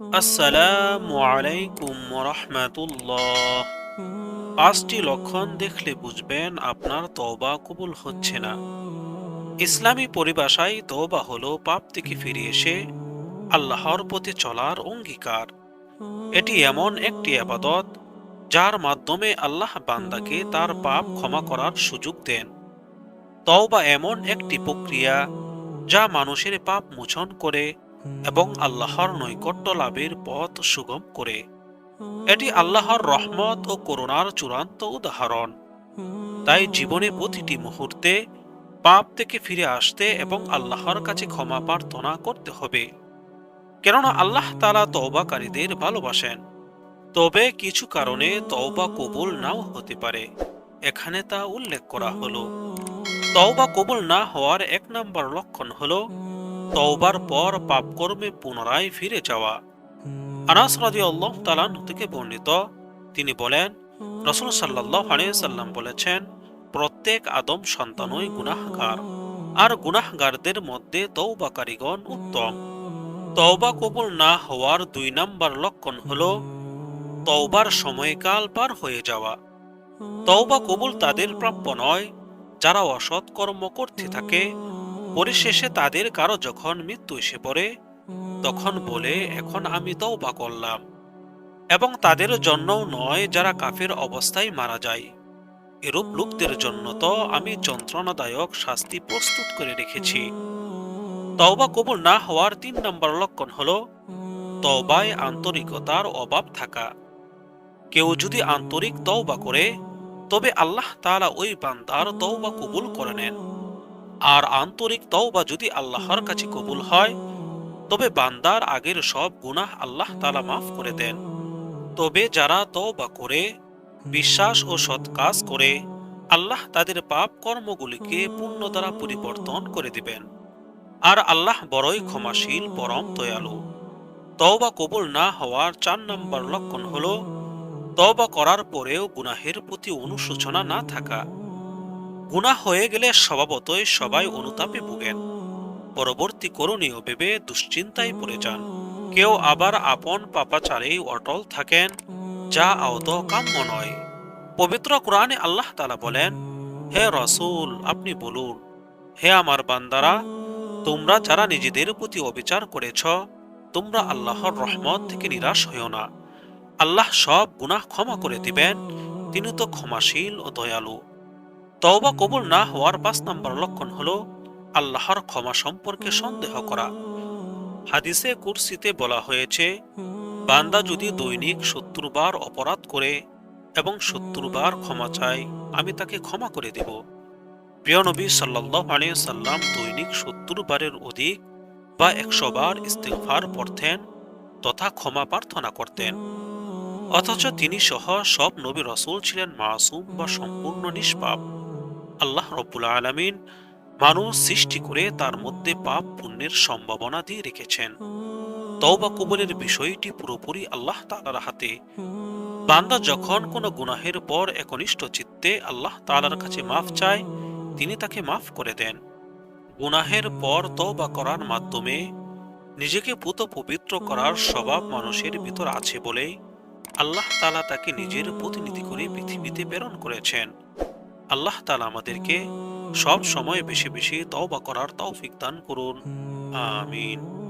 আসসালামু আলাইকুম রহমাতুল্লাহ পাঁচটি লক্ষণ দেখলে বুঝবেন আপনার তওবা কবুল হচ্ছে না। ইসলামী পরিভাষায় তওবা হলো পাপ থেকে ফিরে এসে আল্লাহর পথে চলার অঙ্গীকার। এটি এমন একটি আবাদত যার মাধ্যমে আল্লাহ বান্দাকে তার পাপ ক্ষমা করার সুযোগ দেন। তওবা এমন একটি প্রক্রিয়া যা মানুষের পাপ মোচন করে এবং আল্লাহর নৈকট্য লাভের পথ সুগম করে। এটি আল্লাহর রহমত ও করুণার চূড়ান্ত উদাহরণ। তাই জীবনে প্রতিটি মুহূর্তে পাপ থেকে ফিরে আসতে এবং আল্লাহর কাছে ক্ষমা প্রার্থনা করতে হবে। কেননা আল্লাহ তালা তওবাকারীদের ভালোবাসেন। তবে কিছু কারণে তওবা কবুল নাও হতে পারে। এখানে তা উল্লেখ করা হলো। তওবা কবুল না হওয়ার এক নম্বর লক্ষণ হলো তওবার পর পাপকর্মে পুনরায় ফিরে যাওয়া। আনাস রাদিয়াল্লাহু তালান থেকে বর্ণিত, তিনি বলেন, রসুল সাল্লাল্লাহু আলাইহি সাল্লাম বলেছেন, প্রত্যেক আদম সন্তানই গুনাহগার, আর গুনাহগারদের মধ্যে তওবাকারীগণ উত্তম। তওবা কবুল না হওয়ার দুই নাম্বার লক্ষণ হল, তওবার সময়কাল পার হয়ে যাওয়া। তওবা কবুল তাদের প্রাপ্য নয়, যারা অসৎ কর্ম করতে থাকে পরিশেষে তাদের কারও যখন মৃত্যু এসে পড়ে, তখন বলে, এখন আমি তওবা করলাম। এবং তাদের জন্যও নয় যারা কাফের অবস্থায় মারা যায়। এরূপ লোকদের জন্য তো আমি যন্ত্রণাদায়ক শাস্তি প্রস্তুত করে রেখেছি। তওবা কবুল না হওয়ার তিন নম্বর লক্ষণ হল তওবায় আন্তরিকতার অভাব থাকা। কেউ যদি আন্তরিক তওবা করে, তবে আল্লাহ তাআলা ওই বান্দার তওবা কবুল করে নেন। আর আন্তরিক তওবা যদি আল্লাহর কাছে কবুল হয়, তবে বান্দার আগের সব গুনাহ আল্লাহ তালা মাফ করে দেন। তবে যারা তওবা করে, বিশ্বাস ও সৎ কাজ করে, আল্লাহ তাদের পাপ কর্মগুলিকে পুণ্য দ্বারা পরিবর্তন করে দিবেন। আর আল্লাহ বড়ই ক্ষমাশীল, পরম দয়ালু। তওবা কবুল না হওয়ার চার নম্বর লক্ষণ হলো, তওবা করার পরেও গুনাহের প্রতি অনুশোচনা না থাকা। গুনাহ হয়ে গেলে স্বভাবতই সবাই অনুতাপে ভুগেন। পরবর্তী করণীয় ভেবে দুশ্চিন্তায় পড়ে যান। কেউ আবার আপন পাপাচারেই অটল থাকেন, যা আওত কাম্য নয়। পবিত্র কোরআনে আল্লাহ তালা বলেন, হে রসুল, আপনি বলুন, হে আমার বান্দারা, তোমরা যারা নিজেদের প্রতি অবিচার করেছ, তোমরা আল্লাহর রহমত থেকে নিরাশ হইও না। আল্লাহ সব গুনাহ ক্ষমা করে দিবেন, তিনি তো ক্ষমাশীল ও দয়ালু। তওবা কবুল না হওয়ার পাঁচ নম্বর লক্ষণ হল আল্লাহর ক্ষমা সম্পর্কে সন্দেহ করা। হাদিসে কুরসিতে বলা হয়েছে, বান্দা যদি দৈনিক সত্তর বার অপরাধ করে এবং সত্তর বার ক্ষমা চায়, আমি তাকে ক্ষমা করে দেব। প্রিয় নবী সাল্লাহ সাল্লাম দৈনিক সত্তর বারের অধিক বা একশো বার ইস্তেগফার পড়তেন তথা ক্ষমা প্রার্থনা করতেন। অথচ তিনি সহ সব নবী রসুল ছিলেন মাসুম বা সম্পূর্ণ নিষ্পাপ। আল্লাহ রব্বুল আলমিন মানুষ সৃষ্টি করে তার মধ্যে পাপ পুণ্যের সম্ভাবনা দিয়ে রেখেছেন। তওবা কবুলের বিষয়টি পুরোপুরি আল্লাহ তালার হাতে। বান্দা যখন কোনো গুনাহের পর একনিষ্ঠ চিত্তে আল্লাহ তালার কাছে মাফ চায়, তিনি তাকে মাফ করে দেন। গুনাহের পর তওবা করার মাধ্যমে নিজেকে পুত পবিত্র করার স্বভাব মানুষের ভিতর আছে বলেই আল্লাহ তালা তাকে নিজের প্রতিনিধি করে পৃথিবীতে প্রেরণ করেছেন। আল্লাহ তালা আমাদেরকে সব সময় বেশি বেশি তওবা করার তৌফিক দান করুন। আমিন।